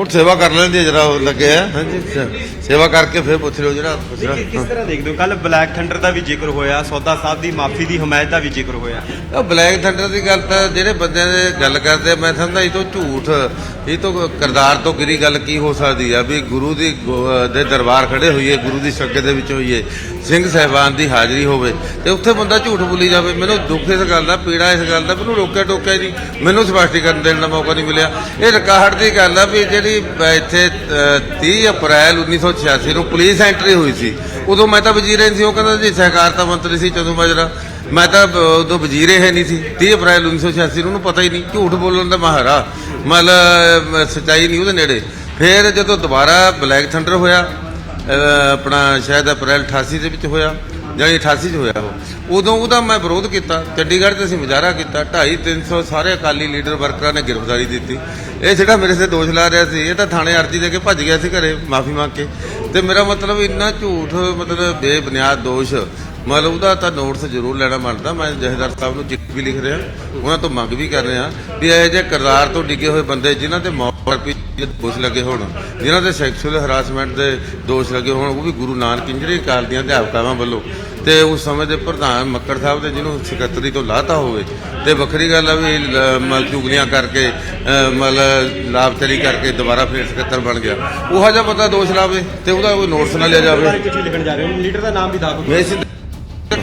ਹੁਣ ਸੇਵਾ ਕਰ ਲੈਂਦੇ ਜਰਾ ਲੱਗੇ ਆ ਹਾਂਜੀ ਸੇਵਾ ਕਰਕੇ ਫਿਰ ਪੁੱਛ ਲਿਓ ਜਿਹੜਾ ਪੁੱਛਣਾ ਕਿ- ਕਿਸ ਤਰ੍ਹਾਂ ਦੇਖਦੇ ਹੋ? ਕੱਲ ਬਲੈਕ ਥੰਡਰ ਦਾ ਵੀ ਜ਼ਿਕਰ ਹੋਇਆ ਸੌਦਾ ਸਾਹਿਬ ਦੀ ਮਾਫੀ ਦੀ ਹਮਾਇਤ ਦਾ ਵੀ ਜ਼ਿਕਰ ਹੋਇਆ। ਉਹ ਬਲੈਕ ਥੰਡਰ ਦੀ ਗੱਲ ਤਾਂ ਜਿਹੜੇ ਬੰਦਿਆਂ ਦੇ ਗੱਲ ਕਰਦੇ ਆ, ਮੈਂ ਸਮਝਦਾ ਇਹ ਤੋਂ ਝੂਠ ਇਹ ਤੋਂ ਕਿਰਦਾਰ ਤੋਂ ਗਿਰੀ ਗੱਲ ਕੀ ਹੋ ਸਕਦੀ ਆ ਵੀ ਗੁਰੂ ਦੀ ਗੋ- ਦੇ ਦਰਬਾਰ ਖੜੇ ਹੋਈਏ ਗੁਰੂ ਦੀ ਸੰਗਤ ਦੇ ਵਿੱਚ ਹੋਈਏ ਸਿੰਘ ਸਹਿਬਾਨ ਦੀ ਹਾਜ਼ਰੀ ਹੋਵੇ ਤੇ ਉੱਥੇ ਬੰਦਾ ਝੂਠ ਬੋਲੀ ਜਾਵੇ। ਮੈਨੂੰ ਦੁੱਖ ਇਸ ਗੱਲ ਦਾ ਪੀੜਾ ਇਸ ਗੱਲ ਦਾ ਮੈਨੂੰ ਰੋਕਿਆ ਟੋਕਿਆ ਨਹੀਂ। ਮੈਨੂੰ ਸਪਸ਼ਟੀਕਰਨ ਦੇਣ ਦਾ ਮੌਕਾ ਨਹੀਂ ਮਿਲਿਆ। ਇਹ ਰਿਕਾਰਡ ਦੀ ਗੱਲ ਆ ਵੀ ਜਿਹੜੀ ਅ, ਇੱਥੇ ਅ, 30 ਅਪ੍ਰੈਲ 1986 ਨੂੰ ਪੁਲਿਸ ਐਂਟਰੀ ਹੋਈ ਸੀ। ਉਦੋਂ ਮੈਂ ਤਾਂ ਵਜ਼ੀਰ ਸੀ ਉਹ ਕਹਿੰਦਾ ਜੀ ਸਹਿਕਾਰਤਾ ਮੰਤਰੀ ਸੀ ਚੰਦੂ ਮਾਜਰਾ। ਮੈਂ ਤਾਂ ਉਦੋਂ ਵਜ਼ੀਰ ਇਹ ਨਹੀਂ ਸੀ। 30 ਅਪ੍ਰੈਲ 1986 ਨੂੰ ਉਹਨੂੰ ਪਤਾ ਹੀ ਨਹੀਂ ਝੂਠ ਬੋਲਣ ਦਾ ਮਹਾਰਾ। ਮਤਲਬ ਸਚਾਈ ਨਹੀਂ ਉਹਦੇ ਨੇੜੇ। ਫਿਰ ਜਦੋਂ ਦੁਬਾਰਾ ਬਲੈਕ ਥੰਡਰ ਹੋਇਆ ਆਪਣਾ ਸ਼ਾਇਦ ਅਪ੍ਰੈਲ 88 ਦੇ ਵਿੱਚ ਹੋਇਆ, ਜਾਂ 88 ਚ ਹੋਇਆ ਉਹ। ਉਦੋਂ ਉਹਦਾ ਮੈਂ ਵਿਰੋਧ ਕੀਤਾ। ਚੰਡੀਗੜ੍ਹ ਤੇ ਅਸੀਂ ਮੁਜ਼ਾਹਰਾ ਕੀਤਾ। 2.5 300 ਸਾਰੇ ਅਕਾਲੀ ਲੀਡਰ ਵਰਕਰਾਂ ਨੇ ਗ੍ਰਿਫਤਾਰੀ ਦਿੱਤੀ। ਇਹ ਜਿਹੜਾ ਮੇਰੇ ਤੇ ਦੋਸ਼ ਲਾ ਰਿਹਾ ਸੀ, ਇਹ ਤਾਂ ਥਾਣੇ ਅਰਜੀ ਦੇ ਕੇ ਭੱਜ ਗਿਆ ਸੀ ਘਰੇ, ਮਾਫੀ ਮੰਗ ਕੇ। ਤੇ ਮੇਰਾ ਮਤਲਬ ਇੰਨਾ ਝੂਠ, ਮਤਲਬ ਬੇਬੁਨਿਆਦ ਦੋਸ਼ ਮਤਲਬ ਉਹਦਾ ਤਾਂ ਨੋਟਸ ਜ਼ਰੂਰ ਲੈਣਾ ਬਣਦਾ। ਮੈਂ ਜਹੇਦਾਰ ਸਾਹਿਬ ਨੂੰ ਚਿੱਠੀ ਵੀ ਲਿਖ ਰਿਹਾ ਉਹਨਾਂ ਤੋਂ ਮੰਗ ਵੀ ਕਰ ਰਿਹਾ ਵੀ ਇਹ ਜਿਹੇ ਕਿਰਦਾਰ ਤੋਂ ਡਿੱਗੇ ਹੋਏ ਬੰਦੇ ਜਿਨ੍ਹਾਂ ਤੇ ਮੌਤ ਵੀ ਦੋਸ਼ ਲੱਗੇ ਹੋਣ ਜਿਨ੍ਹਾਂ ਤੇ ਸੈਕਸ਼ੂਅਲ ਹਰਾਸਮੈਂਟ ਦੇ ਦੋਸ਼ ਲੱਗੇ ਹੋਣ ਉਹ ਵੀ ਗੁਰੂ ਨਾਨਕ ਇੰਜਰੀ ਕਾਲ ਦੀਆਂ ਅਧਿਆਪਕਾਵਾਂ ਵੱਲੋਂ। ਤੇ ਉਸ ਸਮੇਂ ਦੇ ਪ੍ਰਧਾਨ ਮੱਕੜ ਸਾਹਿਬ ਦੇ ਜਿਹਨੂੰ ਸਕੱਤਰੀ ਤੋਂ ਲਾਤਾ ਹੋਵੇ ਤੇ ਵੱਖਰੀ ਗੱਲ ਆ ਵੀ ਲ- ਮਤਲਬ ਚੁਗਲੀਆਂ ਕਰਕੇ ਅਹ, ਮਤਲਬ ਲਾਭਚਰੀ ਕਰਕੇ ਦੁਬਾਰਾ ਫੇਰ ਸਕੱਤਰ ਬਣ ਗਿਆ। ਉਹੋ ਜਿਹਾ ਬੰਦਾ ਦੋਸ਼ ਲਾਵੇ ਤੇ ਉਹਦਾ ਕੋਈ ਨੋਟਿਸ ਨਾ ਲਿਆ ਜਾਵੇ। ਜਾ ਲੀਡਰ ਦਾ ਨਾਮ ਵੀ ਦੱਸ ਦਿਓ। ਹਾਂ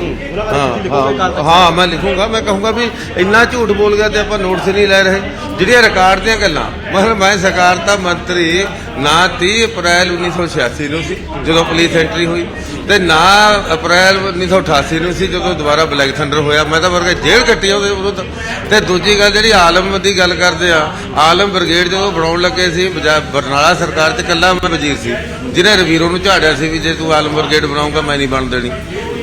ਹਾਂ ਹਾਂ, ਮੈਂ ਲਿਖੂੰਗਾ, ਮੈਂ ਕਹੂੰਗਾ ਵੀ ਇੰਨਾ ਝੂਠ ਬੋਲ ਗਿਆ ਤੇ ਆਪਾਂ ਨੋਟਸ ਨਹੀਂ ਲੈ ਰਹੇ। ਜਿਹੜੀਆਂ ਰਿਕਾਰਡ ਦੀਆਂ ਗੱਲਾਂ ਮੈਂ ਮੈਂ ਸਹਿਕਾਰਤਾ ਮੰਤਰੀ ਨਾ 30 ਅਪ੍ਰੈਲ 1986 ਨੂੰ ਸੀ, ਜਦੋਂ ਪੁਲਿਸ ਐਂਟਰੀ ਹੋਈ, ਤੇ ਨਾ ਅਪ੍ਰੈਲ 1988 ਨੂੰ ਸੀ, ਜਦੋਂ ਦੁਬਾਰਾ ਬਲੈਕ ਥੰਡਰ ਹੋਇਆ। ਮੈਂ ਤਾਂ ਵਰਗਾ ਜੇਲ੍ਹ ਕੱਟੀ ਆ ਉਹਦੇ ਵਿਰੁੱਧ ਤੇ। ਦੂਜੀ ਗੱਲ ਜਿਹੜੀ ਆਲਮ ਦੀ ਗੱਲ ਕਰਦੇ ਆ, ਆਲਮ ਬ੍ਰਿਗੇਡ ਜਦੋਂ ਬਣਾਉਣ ਲੱਗੇ ਸੀ ਬਰਨਾਲਾ ਸਰਕਾਰ ਤੇ ਕੱਲਾ ਮੈਂ ਵਜ਼ੀਰ ਸੀ, ਜਿਹਨੇ ਰਵੀਰੋ ਨੂੰ ਝਾੜਿਆ ਸੀ ਵੀ ਜੇ ਤੂੰ ਆਲਮ ਬ੍ਰਿਗੇਡ ਬਣਾਉਂਗਾ ਮੈਂ ਨਹੀਂ ਬਣ ਦੇਣੀ।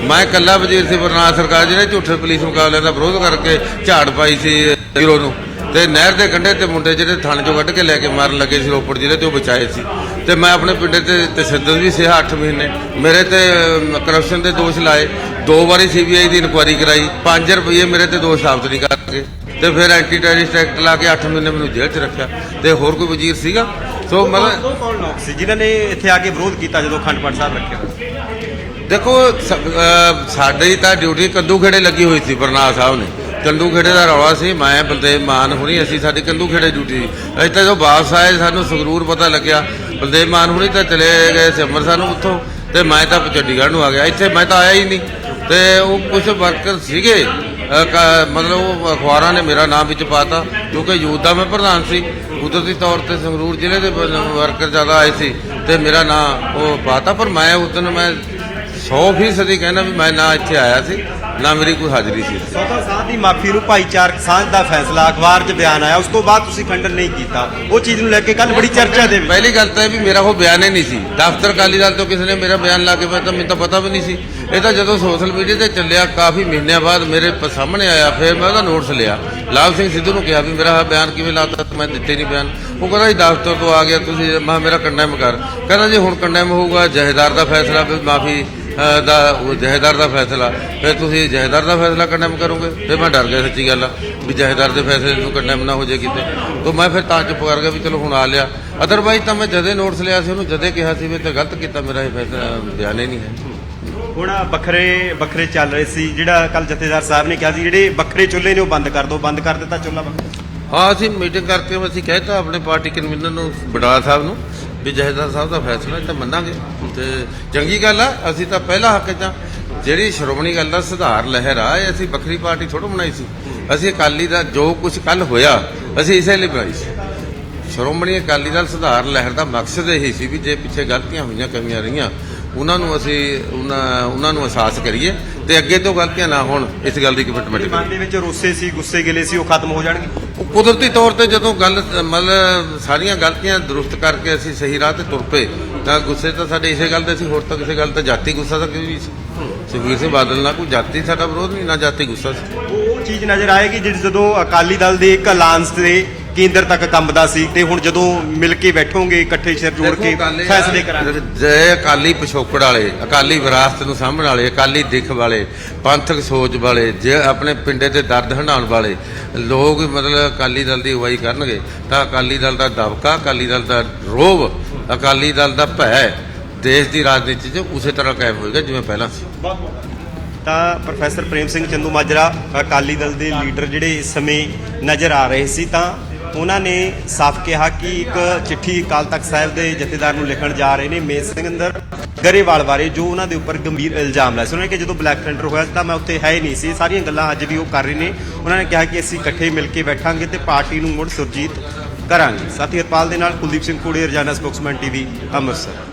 ਮੈਂ ਕੱਲਾ ਵਜ਼ੀਰ ਸੀ ਬਰਨਾਲਾ ਸਰਕਾਰ ਜਿਹਨੇ ਝੂਠੇ ਪੁਲਿਸ ਮੁਕਾਬਲੇ ਦਾ ਵਿਰੋਧ ਕਰਕੇ ਝਾੜ ਪਾਈ ਸੀ ਹੀਰੋ ਨੂੰ। ਤੇ ਨਹਿਰ ਦੇ ਕੰਢੇ ਤੇ ਮੁੰਡੇ ਜਿਹੜੇ ਥਾਣੇ ਚੋਂ ਕੱਢ ਕੇ ਲੈ ਕੇ ਮਾਰਨ ਲੱਗੇ ਸੀ ਰੋਪੜ ਜ਼ਿਲ੍ਹੇ ਤੇ ਉਹ ਬਚਾਏ ਸੀ। ਤੇ ਮੈਂ ਆਪਣੇ ਪਿੰਡੇ ਤੇ ਤਸ਼ੱਦਦ ਵੀ ਸੀ 8 ਮਹੀਨੇ। ਮੇਰੇ ਤੇ ਕਰਪਸ਼ਨ ਦੇ ਦੋਸ਼ ਲਾਏ। ਦੋ ਵਾਰੀ ਸੀਬੀਆਈ ਦੀ ਇਨਕੁਆਇਰੀ ਕਰਾਈ। 5 ਰੁਪਏ ਮੇਰੇ ਤੇ ਦੋਸ਼ ਸਾਬਤ ਨਹੀਂ ਕਰਕੇ। ਤੇ ਫਿਰ ਐਂਟੀ ਟੈਰਰਿਸਟ ਐਕਟ ਲਾ ਕੇ 8 ਮਹੀਨੇ ਮੈਨੂੰ ਜੇਲ੍ਹ 'ਚ ਰੱਖਿਆ। ਤੇ ਹੋਰ ਕੋਈ ਵਜ਼ੀਰ ਸੀਗਾ? ਸੋ ਮਤਲਬ ਉਹ ਕੌਣ ਲੋਕ ਸੀ? ਜਿਨ੍ਹਾਂ ਨੇ ਇੱਥੇ ਆ ਕੇ ਵਿਰੋਧ ਕੀਤਾ ਜਦੋਂ ਅਖੰਡ ਪਾਠ ਸਾਹਿਬ ਰੱਖਿਆ? ਦੇਖੋ, ਸ- ਸਾਡੀ ਤਾਂ ਡਿਊਟੀ ਕੰਦੂ ਖੇੜੇ ਲੱਗੀ ਹੋਈ ਸੀ, ਬਰਨਾਲ ਸਾਹਿਬ ਨੇ। ਕੰਦੂ ਖੇੜੇ ਦਾ ਰੌਲਾ ਸੀ, ਮੈਂ ਬਲਦੇਵ ਮਾਨ ਹੁਣੀ, ਅਸੀਂ ਸਾਡੀ ਕੰਦੂ ਖੇੜੇ ਡਿਊਟੀ। ਸੀ ਅਸੀਂ ਤਾਂ ਜਦੋਂ ਵਾਪਸ ਆਏ, ਸਾਨੂੰ ਸੰਗਰੂਰ ਪਤਾ ਲੱਗਿਆ। ਬਲਦੇਵ ਮਾਨ ਹੁਣੀ ਤਾਂ ਚਲੇ ਗਏ ਸੀ ਅੰਮ੍ਰਿਤਸਰ ਨੂੰ ਉੱਥੋਂ, ਤੇ ਮੈਂ ਤਾਂ ਚੰਡੀਗੜ੍ਹ ਨੂੰ ਆ ਗਿਆ। ਇੱਥੇ ਮੈਂ ਤਾਂ ਆਇਆ ਹੀ ਨਹੀਂ। ਤੇ ਉਹ ਕੁਝ ਵਰਕਰ ਸੀਗੇ ਕ- ਮਤਲਬ ਉਹ ਅਖਬਾਰਾਂ ਨੇ ਮੇਰਾ ਨਾਮ ਵਿੱਚ ਪਾਤਾ, ਕਿਉਂਕਿ ਯੂਥ ਦਾ ਮੈਂ ਪ੍ਰਧਾਨ ਸੀ। ਕੁਦਰਤੀ ਤੌਰ ਤੇ ਸੰਗਰੂਰ ਜ਼ਿਲ੍ਹੇ ਦੇ ਵਰਕਰ ਜ਼ਿਆਦਾ ਆਏ ਸੀ, ਤੇ ਮੇਰਾ ਨਾਮ ਉਹ ਪਾਤਾ, ਪਰ ਮੈਂ ਉਸ ਦਿਨ ਮੈਂ 100% ਕਹਿੰਦਾ ਵੀ ਮੈਂ ਨਾ ਇੱਥੇ ਆਇਆ ਸੀ ਨਾ ਮੇਰੀ ਕੋਈ ਹਾਜ਼ਰੀ ਸੀ ਇੱਥੇ। ਸੌਦਾ ਦੀ ਮਾਫੀ ਨੂੰ ਭਾਈਚਾਰਕ ਸਾਂਝ ਦਾ ਫੈਸਲਾ ਅਖਬਾਰ 'ਚ ਬਿਆਨ ਆਇਆ ਉਸ ਤੋਂ ਬਾਅਦ ਤੁਸੀਂ ਖੰਡਨ ਨਹੀਂ ਕੀਤਾ। ਉਹ ਚੀਜ਼ ਨੂੰ ਲੈ ਕੇ ਕੱਲ ਬੜੀ ਚਰਚਾ ਦੇ ਵਿੱਚ। ਪਹਿਲੀ ਗੱਲ ਤਾਂ ਇਹ ਵੀ ਮੇਰਾ ਉਹ ਬਿਆਨ ਹੀ ਨਹੀਂ ਸੀ। ਦਫ਼ਤਰ ਅਕਾਲੀ ਦਲ ਤੋਂ ਕਿਸੇ ਨੇ ਮੇਰਾ ਬਿਆਨ ਲਾ ਕੇ ਮੈਂ ਤਾਂ ਮੈਨੂੰ ਤਾਂ ਪਤਾ ਵੀ ਨਹੀਂ ਸੀ। ਇਹ ਤਾਂ ਜਦੋਂ ਸੋਸ਼ਲ ਮੀਡੀਆ ਤੇ ਚੱਲਿਆ ਕਾਫੀ ਮਹੀਨਿਆਂ ਬਾਅਦ ਮੇਰੇ ਪ- ਸਾਹਮਣੇ ਆਇਆ ਫਿਰ ਮੈਂ ਉਹਦਾ ਨੋਟਸ ਲਿਆ। ਲਾਲ ਸਿੰਘ ਸਿੱਧੂ ਨੂੰ ਕਿਹਾ ਵੀ ਮੇਰਾ ਆਹ ਬਿਆਨ ਕਿਵੇਂ ਲਾਤਾ ਮੈਂ ਦਿੱਤੇ ਨਹੀਂ ਬਿਆਨ। ਉਹ ਕਹਿੰਦਾ ਜੀ ਦਫ਼ਤਰ ਤੋਂ ਆ ਗਿਆ ਤੁਸੀਂ ਮੈਂ ਕਿਹਾ ਮੇਰਾ ਕੰਡੈਮ ਕਰ ਕਹਿੰਦਾ ਜੀ ਹੁਣ ਕੰਡੈਮ ਹੋਊਗਾ ਜਹੇਦਾਰ ਦਾ ਫੈਸਲਾ ਵੀ ਮਾਫੀ ਦਾ ਉਹ ਜਹੇਦਾਰ ਦਾ ਫੈਸਲਾ। ਫਿਰ ਤੁਸੀਂ ਜਹੇਦਾਰ ਦਾ ਫੈਸਲਾ ਕੰਡੈਮ ਕਰੋਗੇ? ਫਿਰ ਮੈਂ ਡਰ ਗਿਆ ਸੱਚੀ ਗੱਲ ਆ ਵੀ ਜਹੇਦਾਰ ਦੇ ਫੈਸਲੇ ਨੂੰ ਕੰਡੈਮ ਨਾ ਹੋ ਜਾਏ ਕਿਤੇ। ਤਾਂ ਮੈਂ ਫਿਰ ਤਾਂ ਚੁੱਪ ਕਰ ਗਿਆ ਵੀ ਚਲੋ ਹੁਣ ਆ ਲਿਆ। ਅਦਰਵਾਈਜ਼ ਤਾਂ ਮੈਂ ਜਦੇ ਨੋਟਸ ਲਿਆ ਸੀ ਉਹਨੂੰ ਜਦੇ ਕਿਹਾ ਸੀ ਵੀ ਤੇ ਗਲਤ ਕੀਤਾ ਮੇਰਾ ਇਹ ਫੈਸਲਾ ਬਿਆਨ ਹੀ ਨਹੀਂ ਹੈ। ਹੁਣ ਵੱਖਰੇ ਵੱਖਰੇ ਚੱਲ ਰਹੇ ਸੀ ਜਿਹੜਾ ਕੱਲ ਜਥੇਦਾਰ ਸਾਹਿਬ ਨੇ ਕਿਹਾ ਸੀ ਜਿਹੜੇ ਵੱਖਰੇ ਚੁੱਲ੍ਹੇ ਨੇ ਉਹ ਬੰਦ ਕਰ ਦਿਓ ਬੰਦ ਕਰ ਦਿੱਤਾ ਚੁੱਲ੍ਹਾ ਹਾਂ ਅਸੀਂ ਮੀਟਿੰਗ ਕਰਕੇ ਅਸੀਂ ਕਹਿਤਾ ਆਪਣੇ ਪਾਰਟੀ ਕਨਵੀਨਰ ਨੂੰ ਬਡਾਲਾ ਸਾਹਿਬ ਨੂੰ ਵੀ ਜਹੇਦਾਰ ਸਾਹਿਬ ਦਾ ਫੈਸਲਾ ਇਹ ਤਾਂ ਮੰਨਾਂਗੇ। ਤੇ ਚੰਗੀ ਗੱਲ ਆ, ਅਸੀਂ ਤਾਂ ਪਹਿਲਾ ਹੱਕ ਚ ਆ। ਜਿਹੜੀ ਸ਼੍ਰੋਮਣੀ ਗੱਲ ਦਾ ਸੁਧਾਰ ਲਹਿਰ ਆ, ਇਹ ਅਸੀਂ ਵੱਖਰੀ ਪਾਰਟੀ ਥੋੜ੍ਹਾ ਬਣਾਈ ਸੀ। ਅਸੀਂ ਅਕਾਲੀ ਦਾ ਜੋ ਕੁਝ ਕੱਲ ਹੋਇਆ, ਅਸੀਂ ਇਸੇ ਲਈ ਬਣਾਈ ਸੀ। ਸ਼੍ਰੋਮਣੀ ਅਕਾਲੀ ਦਲ ਸੁਧਾਰ ਲਹਿਰ ਦਾ ਮਕਸਦ ਇਹੀ ਸੀ ਵੀ ਜੇ ਪਿੱਛੇ ਗਲਤੀਆਂ ਹੋਈਆਂ, ਕਮੀਆਂ ਰਹੀਆਂ, ਉਹਨਾਂ ਨੂੰ ਅਸੀਂ, ਉਹਨਾਂ ਉਹਨਾਂ ਨੂੰ ਅਹਿਸਾਸ ਕਰੀਏ ਤੇ ਅੱਗੇ ਤੋਂ ਗਲਤੀਆਂ ਨਾ ਹੋਣ, ਇਸ ਗੱਲ ਦੀ ਕਮਿਟਮੈਂਟ ਕਰੀਏ ਮਨ ਦੇ ਵਿੱਚ ਰੋਸੇ ਸੀ, ਗੁੱਸੇ ਗਿਲੇ ਸੀ, ਉਹ ਖਤਮ ਹੋ ਜਾਣਗੇ। ਕੁਦਰਤੀ ਤੌਰ ਤੇ ਜਦੋਂ ਗੱਲ, ਮਤਲਬ ਸਾਰੀਆਂ ਗਲਤੀਆਂ ਦਰੁਸਤ ਕਰਕੇ ਅਸੀਂ ਸਹੀ ਰਾਹ ਤੇ ਤੁਰ ਪਏ, ਤਾਂ ਗੁੱਸੇ ਤਾਂ ਸਾਡੇ ਇਸੇ ਗੱਲ ਤੇ ਸੀ, ਹੋਰ ਤਾਂ ਕਿਸੇ ਗੱਲ ਤੇ ਜਾਤੀ ਗੁੱਸਾ ਤਾਂ ਕੋਈ ਵੀ ਸੀ। ਸੁਖਬੀਰ ਸਿੰਘ ਬਾਦਲ ਨਾਲ ਕੋਈ ਜਾਤੀ ਸਾਡਾ ਵਿਰੋਧ ਨਹੀਂ, ਨਾ ਜਾਤੀ ਗੁੱਸਾ ਸੀ। ਉਹ ਚੀਜ਼ ਨਜ਼ਰ ਆਏਗੀ ਜਿਹੜੀ ਜਦੋਂ ਅਕਾਲੀ ਦਲ ਦੇ ਇੱਕ ਐਲਾਨ ਤੇ ਕੇਂਦਰ ਤੱਕ ਕੰਬਦਾ ਸੀ ਤੇ ਹੁਣ ਜਦੋਂ ਮਿਲ ਕੇ ਬੈਠੋਗੇ ਇਕੱਠੇ ਸਿਰ ਜੋੜ ਕੇ ਫੈਸਲੇ ਕਰਾਂਗੇ। ਜੇ ਅਕਾਲੀ ਪਿਛੋਕੜ ਵਾਲੇ ਅਕਾਲੀ ਵਿਰਾਸਤ ਨੂੰ ਸਾਂਭਣ ਵਾਲੇ ਅਕਾਲੀ ਦਿੱਖ ਵਾਲੇ ਪੰਥਕ ਸੋਚ ਵਾਲੇ ਜੇ ਆਪਣੇ ਪਿੰਡੇ ਤੇ ਦਰਦ ਹੰਡਾਉਣ ਵਾਲੇ ਲੋਕ ਮਤਲਬ ਅਕਾਲੀ ਦਲ ਦੀ ਅਗਵਾਈ ਕਰਨਗੇ ਤਾਂ ਅਕਾਲੀ ਦਲ ਦਾ ਦਬਕਾ ਅਕਾਲੀ ਦਲ ਦਾ ਰੋਬ ਅਕਾਲੀ ਦਲ ਦਾ ਭੈ ਦੇਸ਼ ਦੀ ਰਾਜਨੀਤੀ 'ਚ ਉਸੇ ਤਰ੍ਹਾਂ ਕਾਇਮ ਹੋਏਗਾ ਜਿਵੇਂ ਪਹਿਲਾਂ ਸੀ। ਤਾਂ ਪ੍ਰੋਫੈਸਰ ਪ੍ਰੇਮ ਸਿੰਘ ਚੰਦੂ ਮਾਜਰਾ ਅਕਾਲੀ ਦਲ ਦੇ ਲੀਡਰ ਜਿਹੜੇ ਇਸ ਸਮੇਂ ਨਜ਼ਰ ਆ ਰਹੇ ਸੀ ਤਾਂ ਉਹਨਾਂ ਨੇ ਸਾਫ਼ ਕਿਹਾ ਕਿ ਇੱਕ ਚਿੱਠੀ ਅਕਾਲ ਤਖਤ ਸਾਹਿਬ ਦੇ ਜਥੇਦਾਰ ਨੂੰ ਲਿਖਣ ਜਾ ਰਹੇ ਨੇ ਮੇਜ ਸਿੰਘ ਅੰਦਰ ਗਰੇਵਾਲ ਬਾਰੇ, ਜੋ ਉਹਨਾਂ ਦੇ ਉੱਪਰ ਗੰਭੀਰ ਇਲਜ਼ਾਮ ਲਾਇਆ ਸੀ। ਉਹਨਾਂ ਨੇ ਕਿ ਜਦੋਂ ਬਲੈਕ ਟੈਂਡਰ ਹੋਇਆ ਤਾਂ ਮੈਂ ਉੱਥੇ ਹੈ ਹੀ ਨਹੀਂ ਸੀ। ਸਾਰੀਆਂ ਗੱਲਾਂ ਅੱਜ ਵੀ ਉਹ ਕਰ ਰਹੇ ਨੇ। ਉਹਨਾਂ ਨੇ ਕਿਹਾ ਕਿ ਅਸੀਂ ਇਕੱਠੇ ਮਿਲ ਕੇ ਬੈਠਾਂਗੇ ਤੇ ਪਾਰਟੀ ਨੂੰ ਮੁੜ ਸੁਰਜੀਤ ਕਰਾਂਗੇ। ਸਾਥੀ ਹਰਪਾਲ ਦੇ ਨਾਲ ਕੁਲਦੀਪ ਸਿੰਘ ਕੋੜੇ ਰਜਾਨਾ ਸਪੋਕਸਮੈਨ ਟੀਵੀ, ਅੰਮ੍ਰਿਤਸਰ।